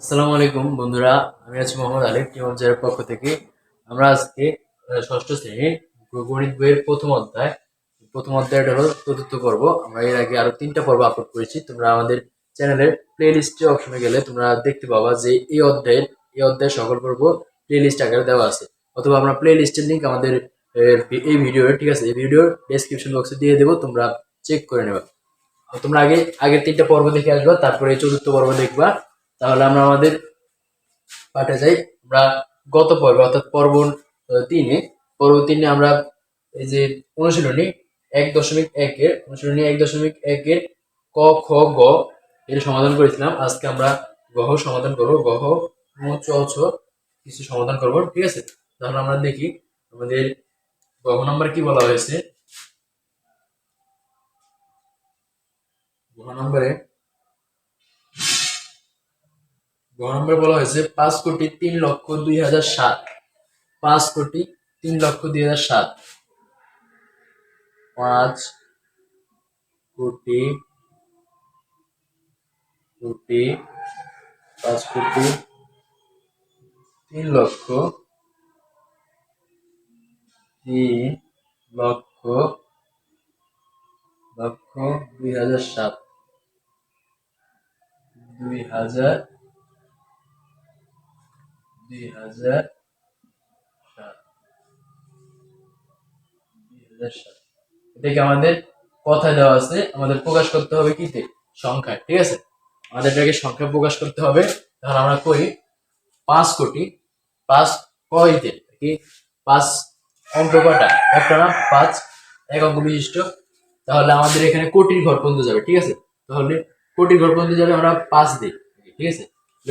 আসসালামু আলাইকুম, বন্ধুরা। আমি আছি মোহাম্মদ আলিফ টিমঞ্চের পক্ষ থেকে। আমরা আজকে ষষ্ঠ শ্রেণির গণিত বইয়ের প্রথম অধ্যায়। প্রথম অধ্যায়টা হলো চতুর্থ পর্ব। আমরা এর আগে আরও তিনটা পর্ব আপলোড করেছি। তোমরা আমাদের চ্যানেলের প্লে লিস্টে অপশনে গেলে তোমরা দেখতে পাবা যে এই অধ্যায়ের এই অধ্যায়ের সকল পর্ব প্লে লিস্ট আকারে দেওয়া আছে। অথবা আমরা প্লে লিস্টের লিঙ্ক আমাদের এই ভিডিওর ঠিক আছে? এই ভিডিওর ডেসক্রিপশন বক্সে দিয়ে দেবো, তোমরা চেক করে নেবা। তোমরা আগে আগের তিনটা পর্ব দেখে আসবা, তারপরে চতুর্থ পর্ব দেখবা। তাহলে আমরা আমাদের পাঠে যাই। আমরা গত পর্ব অর্থাৎ পর্ব তিনে পর্ব তিনে আমরা এই যে অনুশীলনী এক দশমিক একের অনুশীলনী এক দশমিক একের ক, খ, গ এর সমাধান করেছিলাম। আজকে আমরা গহ সমাধান করব। গহ চ, ছ কিছু সমাধান করব, ঠিক আছে? তাহলে আমরা দেখি আমাদের গহ নাম্বার কি বলা হয়েছে। গহ নম্বরে গ নম্বরে বলা হয়েছে, পাঁচ কোটি তিন লক্ষ দুই হাজার সাত। পাঁচ কোটি তিন লক্ষ দুই হাজার সাত। পাঁচ কোটি কোটি পাঁচ কোটি তিন লক্ষ তিন লক্ষ লক্ষ দুই হাজার সাত। দুই হাজার হাজার সাত দুই এটাকে আমাদের কথায় দেওয়া আছে, আমাদের প্রকাশ করতে হবে কিতে সংখ্যায় ঠিক আছে? আমাদের এটাকে সংখ্যা প্রকাশ করতে হবে। তাহলে আমরা করি পাঁচ কোটি, পাঁচ কয়তে কি? পাঁচ অঙ্ক কটা? একটা না, পাঁচ, এক অঙ্ক বিশিষ্ট। তাহলে আমাদের এখানে কোটির ঘর পর্যন্ত যাবে, ঠিক আছে? তাহলে কোটির ঘর পর্যন্ত যাবে আমরা পাঁচ দিই, ঠিক আছে?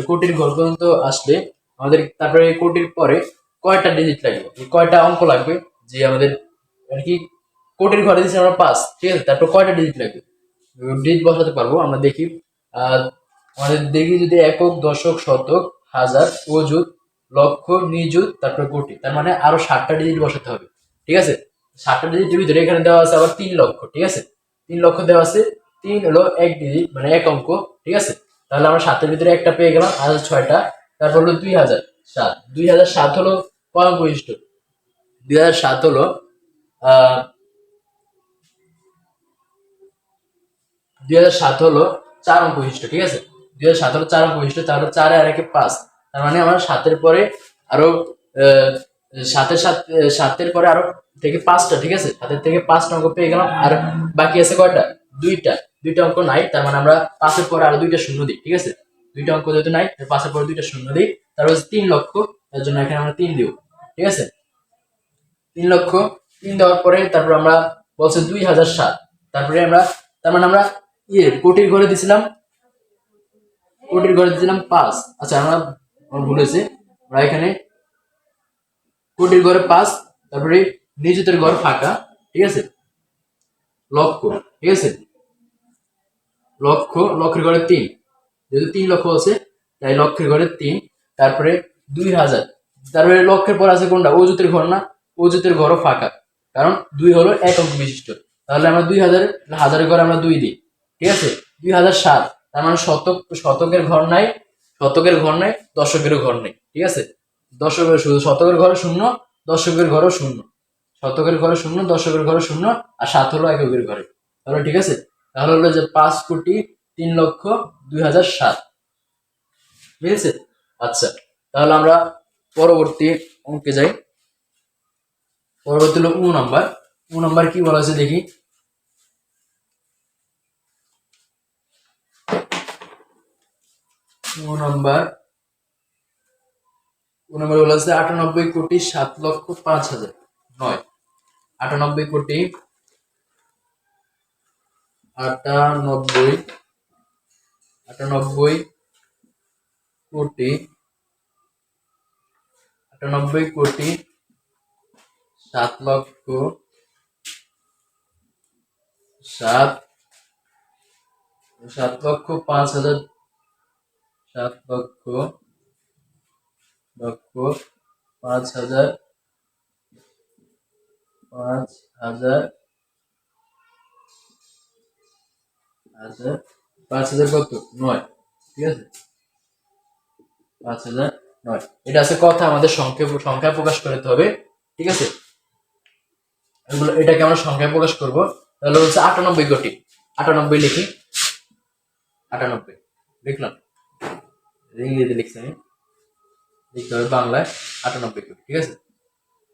কোটির ঘর পর্যন্ত আসলে আমাদের তারপরে এই কোটির পরে কয়টা ডিজিট লাগবে? কয়টা অঙ্ক লাগবে? যে আমাদের আর কি কোটির ঘরে দিচ্ছি আমরা পাঁচ, ঠিক আছে? তারপর কয়টা ডিজিট লাগবে? ডিজিট বসাতে পারব, আমরা দেখি। আমাদের দেখি যদি একক, দশক, শতক, হাজার, অযুত, লক্ষ, নিযুত, তারপরে কোটি। তার মানে আরও ষাটটা ডিজিট বসাতে হবে, ঠিক আছে? ষাটটা ডিজিটের ভিতরে এখানে দেওয়া আছে আবার তিন লক্ষ, ঠিক আছে? তিন লক্ষ দেওয়া আছে, তিন হলো এক ডিজিট মানে এক অঙ্ক, ঠিক আছে? তাহলে আমরা সাতের ভিতরে একটা পেয়ে গেলাম, আর ছয়টা তারপর হলো দুই হাজার সাত। দুই হাজার সাত হলো কয় অঙ্ক বিশিষ্ট দুই হাজার সাত হলো দুই হাজার সাত হলো চার অঙ্ক বিশিষ্ট ঠিক আছে? দুই হাজার সাত হলো চার অঙ্ক বিশিষ্ট তাহলে চারে আর একে পাঁচ। তার মানে আমরা সাতের পরে আরও সাতের সাত সাতের পরে আরও থেকে পাঁচটা, ঠিক আছে? সাতের থেকে পাঁচটা অঙ্ক পেয়ে গেলাম। আর বাকি আছে কয়টা? দুইটা। দুইটা অঙ্ক নাই, তার মানে আমরা পাঁচের পরে আরও দুইটা শূন্য দিই, ঠিক আছে? দুইটা অঙ্ক যেহেতু নাই পাঁচের পরে দুইটা শূন্য দিই। তারপর হচ্ছে তিন লক্ষ, তার জন্য এখানে আমরা তিন দিব, ঠিক আছে? তিন লক্ষ, তিন দেওয়ার পরে তারপর আমরা বলছে দুই হাজার সাত। তারপরে আমরা, তার মানে আমরা ইয়ে কোটির ঘরে দিছিলাম, কোটির ঘরে দিছিলাম পাঁচ। আচ্ছা আমরা, আমার ভুল হয়েছে। আমরা এখানে কোটির ঘরে পাঁচ, তারপরে নিযুতের ঘর ফাঁকা, ঠিক আছে? লক্ষ, ঠিক আছে? লক্ষ, লক্ষের ঘরে তিন। যেহেতু তিন লক্ষ আছে, তাই লক্ষের ঘরে তিন, তারপরে দুই হাজার। তারপরে লক্ষের পর আছে কোনটা? অজুতের ঘর না? অজুতের ঘরও ফাঁকা। কারণ দুই হলো এক অঙ্ক বিশিষ্ট। তাহলে আমরা দুই হাজার, হাজারের ঘরে আমরা দুই দিই। ঠিক আছে? দুই হাজার সাত। তার মানে শতক, শতকের ঘর নাই, শতকের ঘর নাই দশকেরও ঘর নেই। ঠিক আছে? দশকের শুধু শতকের ঘরে শূন্য, দশকের ঘরও শূন্য। শতকের ঘরে শূন্য, দশকের ঘরে শূন্য, আর সাত হলো এককের ঘরে। তাহলে ঠিক আছে? তাহলে হলো যে পাঁচ কোটি তিন লক্ষ দুই হাজার সাত। বুঝেছে আচ্ছা তাহলে আমরা পরবর্তী অঙ্কে যাই। পরবর্তী হলো উ নাম্বার। উ নাম্বার কি বলা আছে দেখি। উ নাম্বার। উ নাম্বার বলা আছে আটানব্বই কোটি সাত লক্ষ পাঁচ হাজার। নয়। আটানব্বই কোটি আটানব্বই আটানব্বই কোটি আটানব্বই কোটি সাত লক্ষ সাত সাত লক্ষ পাঁচ হাজার সাত লক্ষ লক্ষ পাঁচ হাজার পাঁচ হাজার হাজার পাঁচ হাজার কত? নয়। ঠিক আছে? পাঁচ হাজার নয়। এটা আছে কথা, আমাদের সংখ্যা সংখ্যায় প্রকাশ করতে হবে। ঠিক আছে? এগুলো এটাকে আমরা সংখ্যায় প্রকাশ করব। তাহলে হচ্ছে আটানব্বই কোটি। আটানব্বই লিখি। আটানব্বই। লিখলাম। ইংরেজিতে লিখছি আমি। লিখতে হবে বাংলায় আটানব্বই কোটি। ঠিক আছে?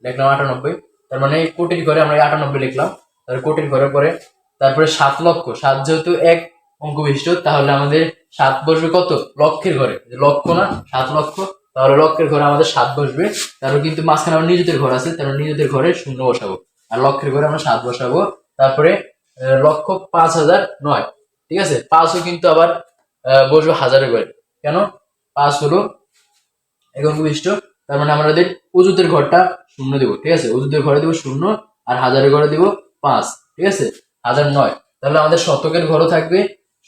লিখলাম আটানব্বই। তার মানে কোটির ঘরে আমরা আটানব্বই লিখলাম। তারপরে কোটির ঘরের পরে তারপরে সাত লক্ষ। সাত যেহেতু এক অঙ্ক বিশিষ্ট তাহলে আমাদের সাত বসবে কত? লক্ষের ঘরে। লক্ষ না, সাত লক্ষ, তাহলে লক্ষের ঘরে আমাদের সাত বসবে। তারপর কিন্তু মাঝখানে আমার নিজেদের ঘর আছে, তারপর নিজেদের ঘরে শূন্য বসাবো। আর লক্ষের ঘরে আমরা সাত বসাবো। তারপরে লক্ষ পাঁচ হাজার নয়। ঠিক আছে? পাঁচও কিন্তু আবার বসবে হাজারের ঘরে। কেন? পাঁচ হলো একক বিশিষ্ট তার মানে আমাদের অজুতের ঘরটা শূন্য দেবো। ঠিক আছে? অজুতের ঘরে দেবো শূন্য, আর হাজারের ঘরে দেবো পাঁচ। ঠিক আছে? হাজার নয়। তাহলে আমাদের শতকের ঘরও থাকবে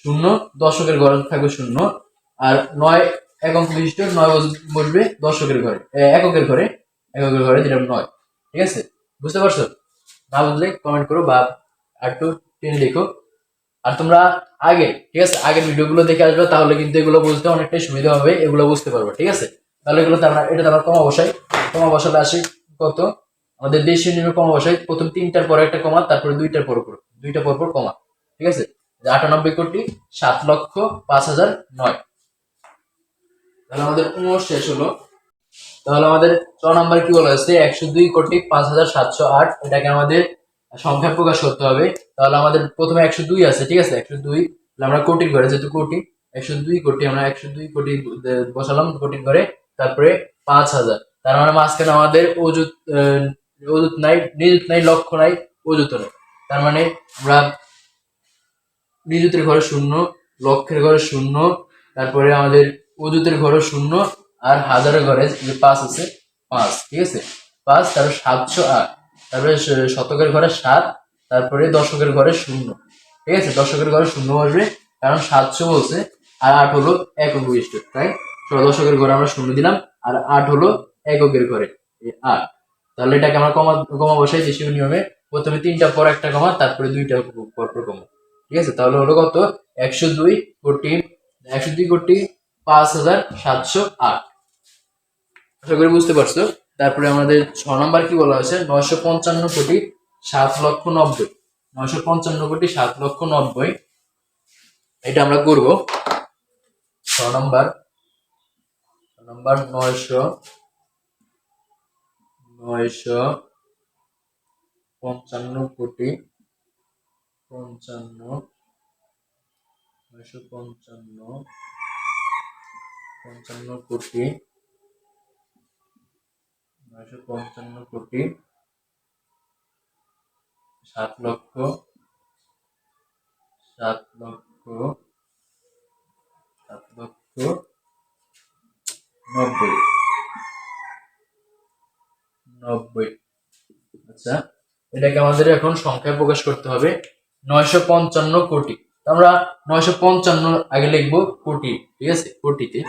শূন্য দশকের ঘরে থাকবে শূন্য, আর নয় একক বিশিষ্ট নয় বস- বসবে দশকের ঘরে এককের ঘরে এককের ঘরে দিলাম নয়, ঠিক আছে? বুঝতে পারছ? না বুঝলে কমেন্ট করো বা একটু টেনে লিখো। আর তোমরা আগে, ঠিক আছে? আগের ভিডিওগুলো দেখে আসবে, তাহলে কিন্তু এগুলো বুঝতে অনেকটাই সুবিধা হবে, এগুলো বুঝতে পারবে, ঠিক আছে? তাহলে এগুলো আমরা, এটা আমরা কমা বসাই কমা বসালে আসি কত? আমাদের দেশীয় নিয়মে কমা বসাই প্রথম তিনটার পরে একটা কমা, তারপরে দুইটার পর, দুইটা পর পর কমা, ঠিক আছে? আটানব্বই কোটি, সাত লক্ষ, পাঁচ হাজার নয়। তাহলে আমাদের উনিশ শেষ হলো। তাহলে আমাদের ছ নাম্বার কি বলা হয়েছে? একশো দুই কোটি, পাঁচ হাজার সাতশো আট। এটাকে আমাদের সংখ্যা প্রকাশ করতে হবে। তাহলে আমাদের প্রথমে একশো দুই আছে, ঠিক আছে? একশো দুই। আমরা কোটির ঘরে যেহেতু কোটি, একশো দুই কোটি, আমরা একশো দুই কোটি বসালাম কোটির ঘরে তারপরে পাঁচ হাজার। তার মানে মাঝখানে আমাদের অজুত অজুত নাই, নিযুত নাই লক্ষ্য নাই অজুত নাই। তার মানে আমরা নিযুতের ঘরে শূন্য লক্ষের ঘরে শূন্য, তারপরে আমাদের অজুতের ঘরে শূন্য, আর হাজারের ঘরে যে পাঁচ আছে, পাঁচ, ঠিক আছে? পাঁচ, তারপরে সাতশো আট, তারপরে শতকের ঘরে সাত, তারপরে দশকের ঘরে শূন্য, ঠিক আছে? দশকের ঘরে শূন্য বসবে কারণ সাতশো বলছে, আর আট হলো একক বিশিষ্ট, তাই? দশকের ঘরে আমরা শূন্য দিলাম, আর আট হলো এককের ঘরে আট। তাহলে এটাকে আমরা কমা কমা বসাই দেশীয় নিয়মে। প্রথমে তিনটা পর একটা কমা, তারপরে দুইটা পর পর কমা। ঠিক আছে? তাহলে হলো কত? একশো দুই কোটি, একশো দুই কোটি পাঁচ হাজার সাতশো আট। আশা করি বুঝতে পারছ? তারপরে আমাদের ছ নম্বর কি বলা হয়েছে? নয়শো পঞ্চান্ন কোটি সাত লক্ষ নব্বই। নয়শো পঞ্চান্ন কোটি সাত লক্ষ নব্বই। এটা আমরা করব। ছ নম্বর। নম্বর নয়শো নয়শো পঞ্চান্ন কোটি পঞ্চান্ন, নয়শো পঞ্চান্ন পঞ্চান্ন কোটি, নয়শো পঞ্চান্ন কোটি, সাত লক্ষ সাত লক্ষ সাত লক্ষ নব্বই। নব্বই। আচ্ছা এটাকে আমাদের এখন সংখ্যায় প্রকাশ করতে হবে। নয়শো পঞ্চান্ন কোটি। আমরা নয়শো পঞ্চান্ন আগে লিখব কোটি, ঠিক আছে? কোটিতে।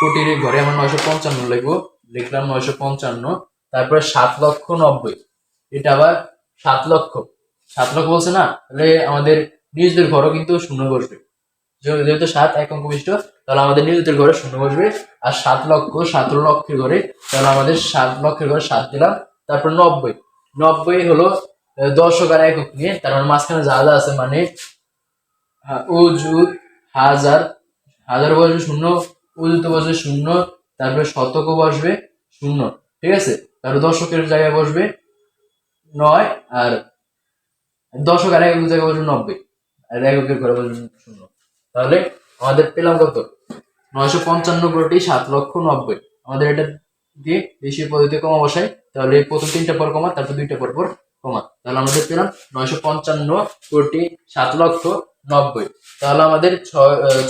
কোটির ঘরে আমরা নয়শো পঞ্চান্ন লিখব। লিখলাম নয়শো পঞ্চান্ন, তারপরে সাত লক্ষ নব্বই। এটা আবার সাত লক্ষ। সাত লক্ষ বলছে না? তাহলে আমাদের নিজেদের ঘরও কিন্তু শূন্য বসবে। যেহেতু সাত এক অঙ্ক বিশিষ্ট, তাহলে আমাদের নিজেদের ঘরে শূন্য বসবে। আর সাত লক্ষ, সতেরো লক্ষের ঘরে, তাহলে আমাদের সাত লক্ষের ঘরে সাত দিলাম, তারপর নব্বই। নব্বই হলো দশক আর একক নিয়ে, তার মানে মাঝখানে যা যা আছে মানে অজুত হাজার হাজার বসবে শূন্য অজুত বসবে শূন্য, তারপরে শতকও বসবে শূন্য, ঠিক আছে? তারপরে দশকের জায়গায় বসবে নয়, আর দশক আর একক জায়গায় বসবে নব্বই, আর এককের ঘরে বসবে শূন্য। তাহলে আমাদের পেলাম কত? নয়শো পঞ্চান্ন কোটি সাত লক্ষ নব্বই। আমাদের এটা দিয়ে দেশীয় পদ্ধতি কমা বসাই। তাহলে প্রথম তিনটা পর কমা, তারপর দুইটা পর পর কমা। তাহলে আমাদের পেলাম নয়শো পঞ্চান্ন কোটি সাত লক্ষ নব্বই। তাহলে আমাদের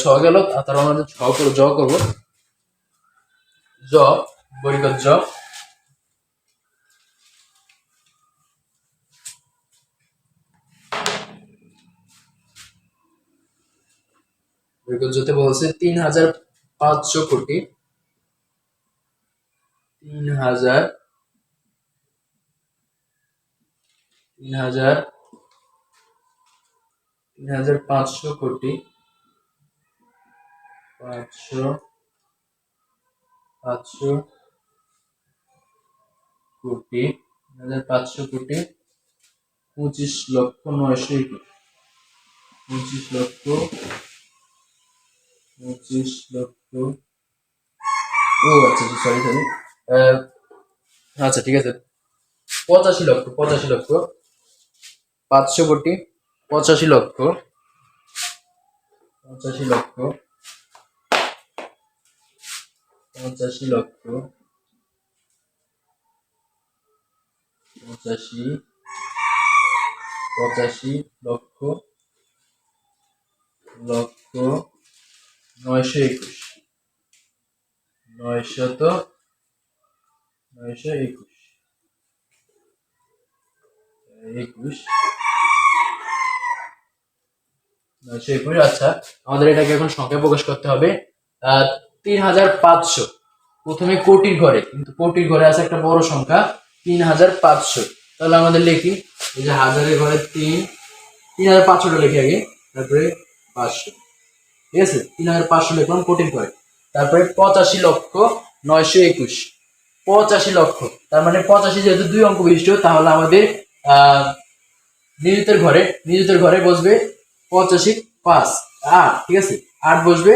ছ গেল তারপর আমাদের ছ জ করব। জ বৈগত জ। জতে বলছে তিন হাজার পাঁচশো কোটি। তিন হাজার তিন হাজার তিন হাজার পাঁচশো কোটি, পাঁচশো পাঁচশো কোটি তিন হাজার পাঁচশো কোটি, পঁচিশ লক্ষ নয়শো একুশ পঁচিশ লক্ষ পঁচিশ লক্ষ, ও আচ্ছা সরি সরি আচ্ছা ঠিক আছে, পঁচাশি লক্ষ পঁচাশি লক্ষ পাঁচশো কোটি পঁচাশি লক্ষ পঁচাশি লক্ষ পঁচাশি লক্ষ, পঁচাশি পঁচাশি লক্ষ লক্ষ, নয়শো একুশ, নয়শত, নয়শো একুশ একুশ একুশ আচ্ছা আমাদের এটাকে এখন সংখ্যায় প্রকাশ করতে হবে। তিন হাজার পাঁচশো। প্রথমে কোটির ঘরে, কিন্তু কোটির ঘরে আছে একটা বড় সংখ্যা তিন হাজার পাঁচশো। তাহলে আমাদের লিখি, এই যে হাজারের ঘরে তিন তিন হাজার পাঁচশোটা লিখি আগে, তারপরে পাঁচশো। ঠিক আছে? তিন হাজার পাঁচশো লিখলাম কোটির ঘরে। তারপরে পঁচাশি লক্ষ নয়শো একুশ। পঁচাশি লক্ষ, তার মানে পঁচাশি যেহেতু দুই অঙ্ক বিশিষ্ট, তাহলে আমাদের, আহ, নিযুতের ঘরে নিযুতের ঘরে বসবে পঁচাশি, পাঁচ, আট, ঠিক আছে? আট বসবে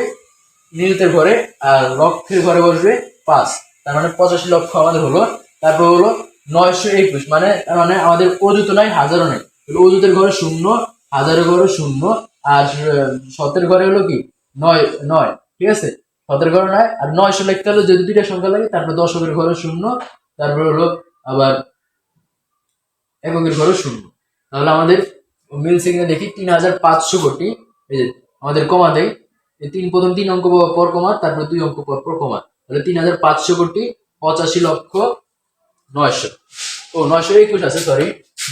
নিযুতের ঘরে, আর লক্ষের ঘরে বসবে পাঁচ। তার মানে পঁচাশি লক্ষ আমাদের হলো। তারপর হলো নয়শো একুশ মানে তার মানে আমাদের অযুত নাই, হাজারও নেই। অযুতের ঘরে শূন্য, হাজারের ঘরে শূন্য, আর শতের ঘরে হলো কি? নয় নয়, ঠিক আছে? শতের ঘরে নয়, আর নয়শো লিখতে হলো যদি দুইটা সংখ্যা লাগে, তারপর দশকের ঘরে শূন্য, তারপর হলো আবার এককের ঘরে শূন্য। তাহলে আমাদের মিল সিগনে দেখি তিন হাজার পাঁচশো কোটি। এই যে আমাদের কমা দেয় তিন প্রথম তিন অঙ্ক পর কমা তারপর দুই অঙ্ক পর পর কমা তাহলে তিন হাজার পাঁচশো কোটি পঁচাশি লক্ষ নয়শো। ও নয়শো একুশ আছে সরি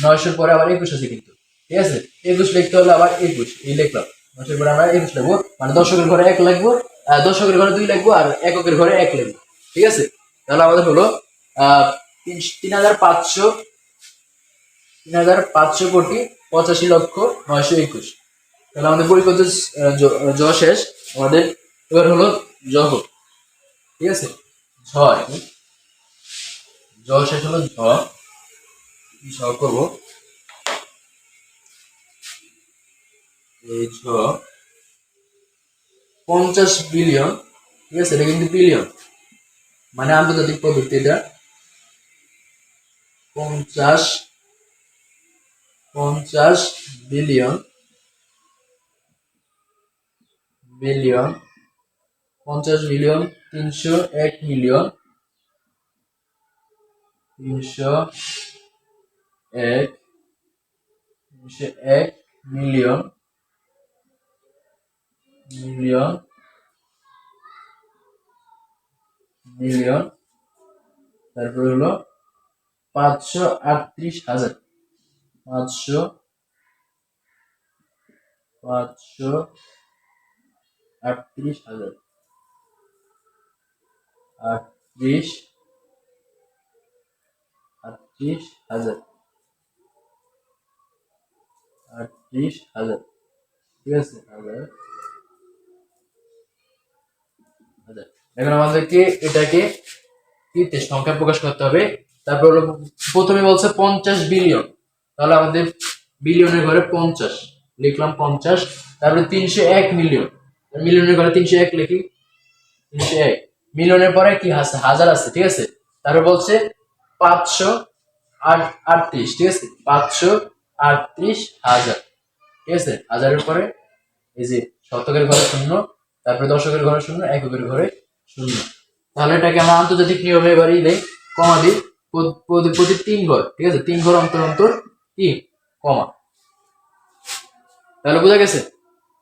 নয়শোর পরে আবার একুশ আছে কিন্তু। ঠিক আছে? একুশ লিখতে হলে আবার একুশ এই লিখলাম। নয়শোর পরে আমরা একুশ লিখব। মানে দশকের ঘরে এক আহ, দশকের ঘরে দুই লিখব আর এককের ঘরে এক লিখব। ঠিক আছে? তাহলে আমাদের হলো তিন হাজার পাঁচশো তিন হাজার পাঁচশো কোটি পঁচাশি লক্ষ নয়শো একুশ। তাহলে আমাদের পরিকল্পিত জ শেষ। আমাদের এবার হলো জহ ঠিক আছে? ঝ। জ শেষ হলো ঝ। ঝ করব? এই ঝ পঞ্চাশ বিলিয়ন। ঠিক আছে? এটা কিন্তু বিলিয়ন। মানে আন্তর্জাতিক পদ্ধতি এটা। পঞ্চাশ পঞ্চাশ বিলিয়ন বিলিয়ন, পঞ্চাশ বিলিয়ন, তিনশো এক মিলিয়ন, তিনশো এক তিনশো এক মিলিয়ন মিলিয়ন মিলিয়ন, তারপরে হলো পাঁচশো আটত্রিশ হাজার। পাঁচশো পাঁচশো আটত্রিশ হাজার। আটত্রিশ আটত্রিশ হাজার। আটত্রিশ হাজার। ঠিক আছে হাজার হাজার। এখন আমাদেরকে এটাকে সংখ্যা প্রকাশ করতে হবে। তারপর প্রথমে বলছে পঞ্চাশ বিলিয়ন। তাহলে আমাদের বিলিয়নের ঘরে পঞ্চাশ। লিখলাম পঞ্চাশ, তারপরে তিনশো এক মিলিয়ন। মিলিয়নের ঘরে তিনশো এক লিখি। তিনশো এক। মিলিয়নের পরে কি আছে? হাজার আছে, ঠিক আছে? তারপর বলছে পাঁচশো আট, আটত্রিশ, ঠিক আছে? পাঁচশো আটত্রিশ হাজার। ঠিক আছে? হাজারের পরে এই যে শতকের ঘরে শূন্য, তারপরে দশকের ঘরে শূন্য, এককের ঘরে শূন্য। তাহলে এটাকে আমরা আন্তর্জাতিক নিয়মে এবারই দেই, কমা দিই প্রতি তিন ঘর, ঠিক আছে? তিন ঘর অন্তর অন্তর কি কমা। তাহলে বোঝা গেছে?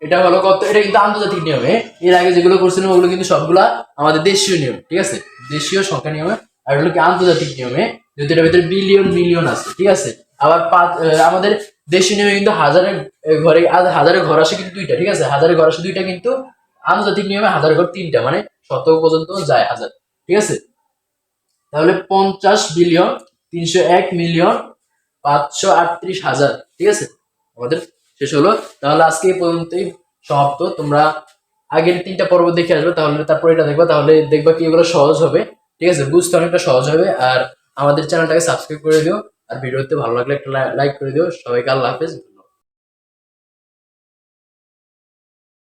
এটা হলো কত এটা কিন্তু আন্তর্জাতিক নিয়মে এর আগে যেগুলো করছিলাম ওগুলো কিন্তু সবগুলা আমাদের দেশীয় নিয়ম, ঠিক আছে? দেশীয় সংখ্যা নিয়মে, আর হলো কি আন্তর্জাতিক নিয়মে? যদি এটার ভিতরে বিলিয়ন মিলিয়ন আছে, ঠিক আছে? আবার পাঁচ আমাদের দেশীয় নিয়মে কিন্তু হাজারের ঘরে হাজারের ঘর আসে কিন্তু দুইটা, ঠিক আছে? হাজারের ঘর আসে দুইটা কিন্তু আন্তর্জাতিক নিয়মে হাজারের ঘর তিনটা মানে শত পর্যন্ত যায় হাজার, ঠিক আছে? তাহলে পঞ্চাশ বিলিয়ন তিনশো এক মিলিয়ন পাঁচশো আটত্রিশ হাজার, ঠিক আছে? আমাদের শেষ হলো। তাহলে আজকে পর্যন্তই সমাপ্ত। তোমরা আগের তিনটা পর্ব দেখে আসবে, তাহলে তারপর এটা দেখবা, তাহলে দেখবা কি এগুলো সহজ হবে, ঠিক আছে? বুঝতে অনেকটা সহজ হবে। আর আমাদের চ্যানেলটাকে সাবস্ক্রাইব করে দিও। আর ভিডিওতে ভালো লাগলে একটা লাইক করে দিও। সবাইকে আল্লাহ হাফেজ।